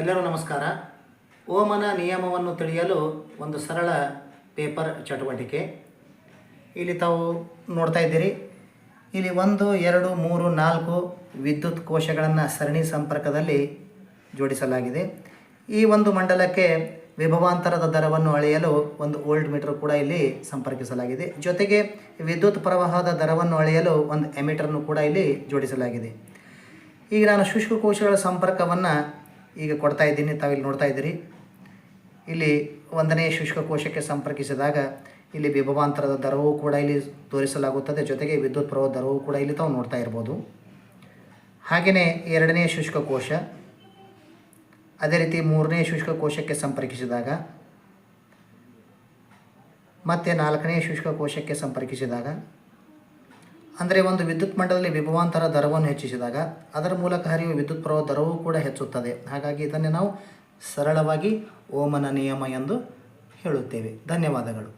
ಎಲ್ಲರೂ ನಮಸ್ಕಾರ. ಓಮನ ನಿಯಮವನ್ನು ತಿಳಿಯಲು ಒಂದು ಸರಳ ಪೇಪರ್ ಚಟುವಟಿಕೆ. ಇಲ್ಲಿ ತಾವು ನೋಡ್ತಾ ಇದ್ದೀರಿ. ಇಲ್ಲಿ ಒಂದು, ಎರಡು, ಮೂರು, ನಾಲ್ಕು ವಿದ್ಯುತ್ ಕೋಶಗಳನ್ನು ಸರಣಿ ಸಂಪರ್ಕದಲ್ಲಿ ಜೋಡಿಸಲಾಗಿದೆ. ಈ ಒಂದು ಮಂಡಲಕ್ಕೆ ವಿಭವಾಂತರದ ದರವನ್ನು ಅಳೆಯಲು ಒಂದು ಓಲ್ಡ್ ಮೀಟರ್ ಕೂಡ ಇಲ್ಲಿ ಸಂಪರ್ಕಿಸಲಾಗಿದೆ. ಜೊತೆಗೆ ವಿದ್ಯುತ್ ಪ್ರವಾಹದ ದರವನ್ನು ಅಳೆಯಲು ಒಂದು ಎಮಿಟರ್ನು ಕೂಡ ಇಲ್ಲಿ ಜೋಡಿಸಲಾಗಿದೆ. ಈಗ ನಾನು ಶುಷ್ಕ ಕೋಶಗಳ ಸಂಪರ್ಕವನ್ನು ಈಗ ಕೊಡ್ತಾ ಇದ್ದೀನಿ, ತಾವಿಲ್ಲಿ ನೋಡ್ತಾ ಇದ್ದೀರಿ. ಇಲ್ಲಿ ಒಂದನೇ ಶುಷ್ಕ ಕೋಶಕ್ಕೆ ಸಂಪರ್ಕಿಸಿದಾಗ ಇಲ್ಲಿ ವಿಭವಾಂತರದ ದರವೂ ಕೂಡ ಇಲ್ಲಿ ತೋರಿಸಲಾಗುತ್ತದೆ. ಜೊತೆಗೆ ವಿದ್ಯುತ್ ಪ್ರವಾಹ ದರವೂ ಕೂಡ ಇಲ್ಲಿ ತಾವು ನೋಡ್ತಾ ಇರ್ಬೋದು. ಹಾಗೆಯೇ ಎರಡನೇ ಶುಷ್ಕ ಕೋಶ, ಅದೇ ರೀತಿ ಮೂರನೇ ಶುಷ್ಕ ಕೋಶಕ್ಕೆ ಸಂಪರ್ಕಿಸಿದಾಗ, ಮತ್ತು ನಾಲ್ಕನೇ ಶುಷ್ಕ ಕೋಶಕ್ಕೆ ಸಂಪರ್ಕಿಸಿದಾಗ ಅಂದರೆ ಒಂದು ವಿದ್ಯುತ್ ಮಂಡಲದಲ್ಲಿ ವಿಭವಾಂತರ ದರವನ್ನು ಹೆಚ್ಚಿಸಿದಾಗ ಅದರ ಮೂಲಕ ಹರಿಯುವ ವಿದ್ಯುತ್ ಪ್ರವಾಹ ದರವೂ ಕೂಡ ಹೆಚ್ಚುತ್ತದೆ. ಹಾಗಾಗಿ ಇದನ್ನೇ ನಾವು ಸರಳವಾಗಿ ಓಮನ ನಿಯಮ ಎಂದು ಹೇಳುತ್ತೇವೆ. ಧನ್ಯವಾದಗಳು.